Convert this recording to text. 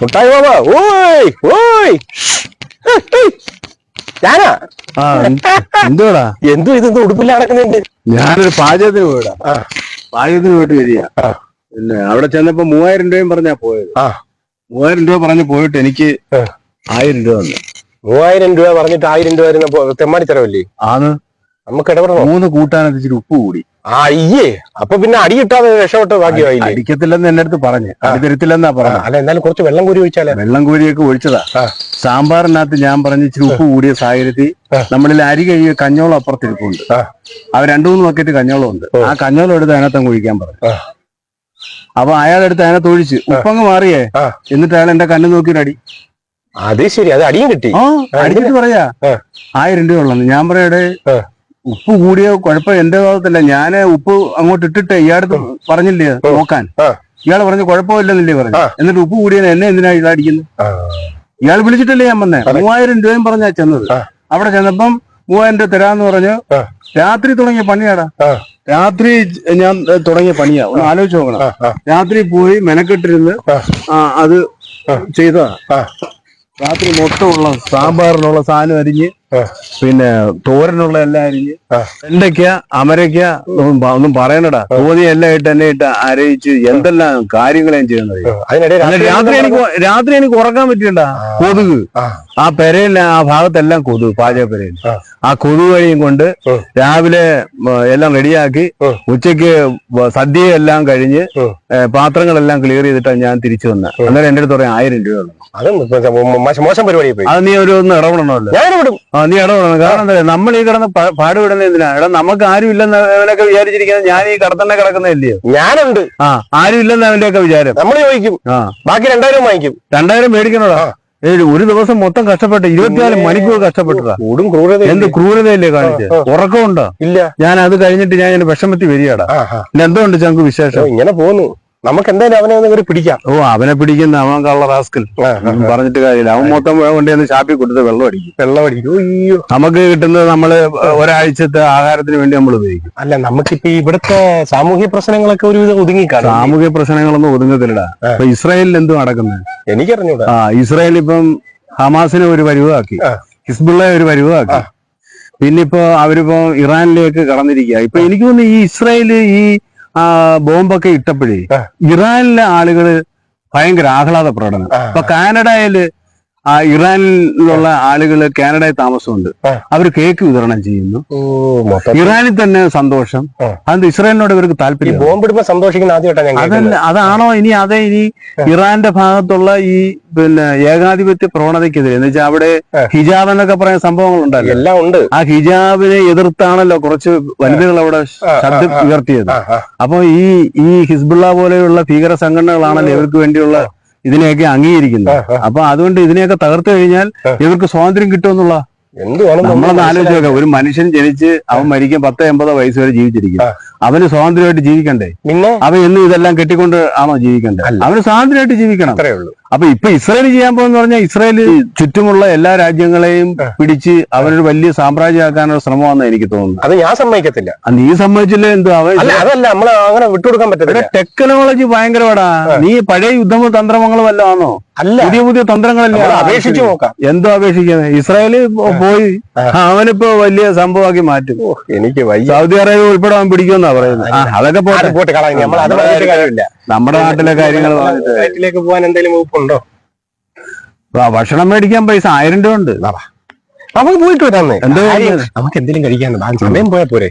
മുട്ടായി ബാബ ഓയ് ഓയ്. ഞാനാ? ആ എന്തുവാടാ? എന്തോ ഇതെന്ത് ഉടുപ്പില്ല നടക്കുന്നുണ്ട്? ഞാനൊരു പാചകത്തിന് പോയിടാ ആ. പാചകത്തിന് പോയിട്ട് വരിക. ആ. പിന്നെ അവിടെ ചെന്നപ്പോ മൂവായിരം രൂപയും പറഞ്ഞാ പോയത്. ആ. മൂവായിരം രൂപ പറഞ്ഞ് പോയിട്ട് എനിക്ക് ആ. ആയിരം രൂപ വന്നു. മൂവായിരം രൂപ പറഞ്ഞിട്ട് ആയിരം രൂപ വരുന്ന തെമ്മാടി തരവല്ലേ ആന്ന്. നമുക്ക് ഇടപെടണം? മൂന്ന് കൂട്ടാനെത്തിച്ചിട്ട് ഉപ്പ് കൂടി. ആ അയ്യേ അപ്പൊ പിന്നെ അടി കിട്ടാതെ രക്ഷപ്പെട്ട് ബാക്കിയായില്ലേ അടിക്കത്തില്ലെന്ന് എന്റെ അടുത്ത് പറഞ്ഞു. അടി തരത്തില്ലെന്നാ പറഞ്ഞു അല്ല എന്നാലും കുറച്ച് വെള്ളം കൂടി ഒഴിച്ചാലേ? വെള്ളം കോരിയൊക്കെ ഒഴിച്ചതാ. സാമ്പാറിനകത്ത് ഞാൻ പറഞ്ഞ ഇച്ചിരി ഉപ്പ് കൂടിയ സാഹചര്യത്തിൽ നമ്മളിൽ അരി കഴിയ കഞ്ഞോളം അപ്പുറത്തിരിപ്പുണ്ട്. ആ. അവ രണ്ടു മൂന്ന് ബക്കറ്റ് കഞ്ഞോളം ഉണ്ട് ആ കഞ്ഞോളം എടുത്ത് അതിനകത്ത് ഒഴിക്കാൻ പറഞ്ഞു. അപ്പൊ അയാളെടുത്ത് അതിനകത്ത് ഒഴിച്ച്. ഉപ്പങ്ങ് മാറിയേ. എന്നിട്ട് അയാൾ എന്റെ കണ്ണു നോക്കി അടി. അത് ശരി അത് അടിയും കിട്ടി. അടിച്ചിട്ട് പറയാ. ആയിരം രൂപ ഉള്ളത് ഞാൻ പറയടെ. ഉപ്പ് കൂടിയ കുഴപ്പം എന്റെ ഭാഗത്തല്ല. ഞാൻ ഉപ്പ് അങ്ങോട്ട് ഇട്ടിട്ട് ഇയാളടുത്ത് പറഞ്ഞില്ലേ നോക്കാൻ? ഇയാൾ പറഞ്ഞ കുഴപ്പമില്ലെന്നില്ലേ പറഞ്ഞു? എന്നിട്ട് ഉപ്പ് കൂടിയ എന്നെ എന്തിനാ ഇതാടിക്കുന്നു ഇയാൾ വിളിച്ചിട്ടല്ലേ ഞാൻ വന്നേ. മൂവായിരം രൂപയും പറഞ്ഞാ ചെന്നത്. അവിടെ ചെന്നപ്പം മൂവായിരം രൂപ തരാന്ന് പറഞ്ഞു രാത്രി തുടങ്ങിയ പണിയാടാ. രാത്രി ഞാൻ തുടങ്ങിയ പണിയാ. ഒന്ന് ആലോചിച്ച് നോക്കണം. രാത്രി പോയി മെനക്കെട്ടിരുന്ന് അത്. ചെയ്തതാ. രാത്രി മൊത്തമുള്ള സാമ്പാറിനുള്ള സാധനം അരിഞ്ഞ്. പിന്നെ തോരനുള്ള എല്ലാം അരിഞ്ഞ്. വെണ്ടയ്ക്ക അമരയ്ക്ക ഒന്നും പറയണടാ. തോന്നി എല്ലാം ഇട്ട് എന്നെ ഇട്ട് അരയിച്ച് എന്തെല്ലാം കാര്യങ്ങൾ ഞാൻ ചെയ്യുന്നത്? രാത്രി എനിക്ക് രാത്രി എനിക്ക് ഉറക്കാൻ പറ്റിയണ്ട കൊതുക്. ആ, ആ ആ ഭാഗത്തെല്ലാം കൊതുക് പാചക പെരയിൽ ആ. കൊതുക് വഴിയും കൊണ്ട് രാവിലെ എല്ലാം റെഡിയാക്കി ഉച്ചയ്ക്ക് ഉച്ചയ്ക്ക് സദ്യയെല്ലാം കഴിഞ്ഞ് പാത്രങ്ങളെല്ലാം ക്ലിയർ ചെയ്തിട്ടാണ് ഞാൻ തിരിച്ചു വന്നത് അന്നേരം എന്റെ അടുത്ത് പറയാം ആയിരം രൂപ ഉള്ളു. മോശം പരിപാടി അത് നീ ഒരു ഒന്ന് ഇടപെടണമല്ലോ. ഞാൻ ആ. നീ ഇടപെടണം കാരണം എന്താ നമ്മൾ ഈ കിടന്ന് പാടുപെടുന്ന എന്തിനാ? എടാ നമുക്ക് ആരും ഇല്ലെന്ന് അവനൊക്കെ വിചാരിച്ചിരിക്കുന്നത് ഞാൻ ഈ കടത്തന്നെ കിടക്കുന്നില്ലയോ ഞാനുണ്ട്. ആ ആരും ഇല്ലെന്ന് അവന്റെ ഒക്കെ വിചാരം. നമ്മൾ ചോദിക്കും. ആ. ബാക്കി രണ്ടായിരം വാങ്ങിക്കും. രണ്ടായിരം മേടിക്കണോടാ? ഒരു ദിവസം മൊത്തം കഷ്ടപ്പെട്ട് ഇരുപത്തിനാല് മണിക്കൂർ കഷ്ടപ്പെട്ടതാ കൂടും ക്രൂരത എന്ത് ക്രൂരതയല്ലേ കാണിച്ച്? ആ, ആ. ഉറക്കമുണ്ടോ? ഇല്ല. ഞാൻ അത് കഴിഞ്ഞിട്ട് ഞാൻ വിഷമത്തി വരികയാടാ. ആ ആ. പിന്നെ ചങ്ക് വിശേഷം? ഇങ്ങനെ പോന്നു നമുക്ക് എന്തായാലും അവനെ ഒന്ന് പിടിക്കാം. ഓ അവനെ പിടിക്കുന്ന അവൻ കള്ള റാസ്കൽ. പറഞ്ഞിട്ട് കാര്യമില്ല. അവൻ മൊത്തം കൊണ്ടുവന്ന് ചാപ്പി കൊടുത്ത് വെള്ളം അടിക്കും. വെള്ളം അടിക്കും. അയ്യോ. നമുക്ക് കിട്ടുന്നത് നമ്മൾ ഒരാഴ്ചത്തെ ആഹാരത്തിന് വേണ്ടി നമ്മൾ ഉപയോഗിക്കും. അല്ല നമുക്കിപ്പോ ഇവിടുത്തെ സാമൂഹ്യ പ്രശ്നങ്ങളൊക്കെ ഒരുവിധം ഒതുങ്ങി കാണും സാമൂഹ്യ പ്രശ്നങ്ങളൊന്നും ഒതുങ്ങത്തില്ലടാ. അപ്പൊ ഇപ്പൊ ഇസ്രായേലിൽ എന്തും നടക്കുന്നത് എനിക്കറിഞ്ഞൂടാ. ആ ഇസ്രായേൽ ഇപ്പം ഹമാസിനെ ഒരു പരിവാക്കി. ഹിസ്ബുള്ള ഹിസ്ബുള്ളയെ ഒരു പരിവാക്കി. പിന്നെ ഇപ്പോ അവരിപ്പോ ഇറാനിലേക്ക് കടന്നിരിക്കുക ഇപ്പൊ എനിക്ക് തോന്നുന്നു ഈ ഇസ്രായേൽ ഈ ബോംബൊക്കെ ഇട്ടപ്പോഴേ. ഇറാനിലെ ആളുകൾ ഭയങ്കര ആഹ്ലാദ പ്രകടനം. ഇപ്പൊ കാനഡയിൽ ആ ഇറാനിലുള്ള ആളുകൾ കാനഡയിൽ താമസമുണ്ട്. അവർ കേക്ക് വിതരണം ചെയ്യുന്നു. ഇറാനിൽ തന്നെ സന്തോഷം. അത് ഇസ്രായേലിനോട് ഇവർക്ക് താല്പര്യം ബോംബിടുമ്പോ സന്തോഷിക്കുന്ന ആദ്യമായിട്ടാണ് അതല്ല അതാണോ ഇനി അതെ ഇനി ഇറാന്റെ ഭാഗത്തുള്ള ഈ പിന്നെ ഏകാധിപത്യ പ്രവണതയ്ക്കെതിരെ. എന്ന് വെച്ചാൽ അവിടെ ഹിജാബ് എന്നൊക്കെ പറയുന്ന സംഭവങ്ങൾ ഉണ്ടല്ലോ എല്ലാം ഉണ്ട്. ആ ഹിജാബിനെ എതിർത്താണല്ലോ കുറച്ച് വനിതകൾ അവിടെ ശബ്ദം. ഉയർത്തിയത്. അപ്പൊ ഈ ഈ ഹിസ്ബുള്ള പോലെയുള്ള ഭീകര സംഘടനകളാണല്ലോ ഇവർക്ക് വേണ്ടിയുള്ള ഇതിനെയൊക്കെ അംഗീകരിക്കുന്നത്. അപ്പൊ അതുകൊണ്ട് ഇതിനെയൊക്കെ തകർത്തു കഴിഞ്ഞാൽ. ഇവർക്ക് സ്വാതന്ത്ര്യം കിട്ടുമെന്നുള്ള നമ്മളൊന്ന് ആലോചിച്ച് നോക്കാം. ഒരു മനുഷ്യൻ ജനിച്ച് അവൻ മരിക്കാൻ പത്തോ എൺപതോ വയസ്സ് വരെ ജീവിച്ചിരിക്കും. അവന് സ്വാതന്ത്ര്യമായിട്ട് ജീവിക്കണ്ടേ? അവൻ എന്നും ഇതെല്ലാം കെട്ടിക്കൊണ്ട് ആണോ ജീവിക്കേണ്ടത് അല്ല. അവന് സ്വാതന്ത്ര്യമായിട്ട് ജീവിക്കണം. അത്രേ ഉള്ളൂ. അപ്പൊ ഇപ്പൊ ഇസ്രായേൽ ചെയ്യാൻ പോകുന്ന പറഞ്ഞാൽ ഇസ്രായേൽ ചുറ്റുമുള്ള എല്ലാ രാജ്യങ്ങളെയും പിടിച്ച് അവരൊരു വലിയ സാമ്രാജ്യമാക്കാനുള്ള ശ്രമമാണെന്ന് എനിക്ക് തോന്നുന്നു അത് ഞാൻ സമ്മതിക്കത്തില്ല. നീ സമ്മതിച്ചില്ല എന്തോ? അതല്ല നമ്മൾ അങ്ങനെ വിട്ടുകൊടുക്കാൻ പറ്റില്ല ടെക്നോളജി ഭയങ്കരമാടാ നീ പഴയ യുദ്ധമോ തന്ത്രമംഗളോ വല്ലതാണോ അല്ല. പുതിയ പുതിയ തന്ത്രങ്ങളല്ലേ അപേക്ഷിച്ചു നോക്കാം. എന്തോ അപേക്ഷിക്കുന്നത്? ഇസ്രായേൽ പോയി. അവനിപ്പോ വലിയ സംഭവമാക്കി മാറ്റും. എനിക്ക് സൗദി അറേബ്യ ഉൾപ്പെടെ അവൻ പിടിക്കുമെന്നാ പറയുന്നത്. അതൊക്കെ പോട്ടെ. പോട്ടെ നമ്മൾ അത് പറഞ്ഞിട്ട് കാര്യമില്ല. നമ്മുടെ നാട്ടിലെ കാര്യങ്ങൾ ഫ്ലൈറ്റിലേക്ക് പോകാൻ എന്തെങ്കിലും വകുപ്പുണ്ടോ? ഭക്ഷണം മേടിക്കാൻ പൈസ ആയിരം രൂപ ഉണ്ട്. നമുക്ക് പോയിട്ട് വരാന്നേ എന്തോ നമുക്ക് എന്തെങ്കിലും കഴിക്കാൻ സമയം പോയാ പോരെ.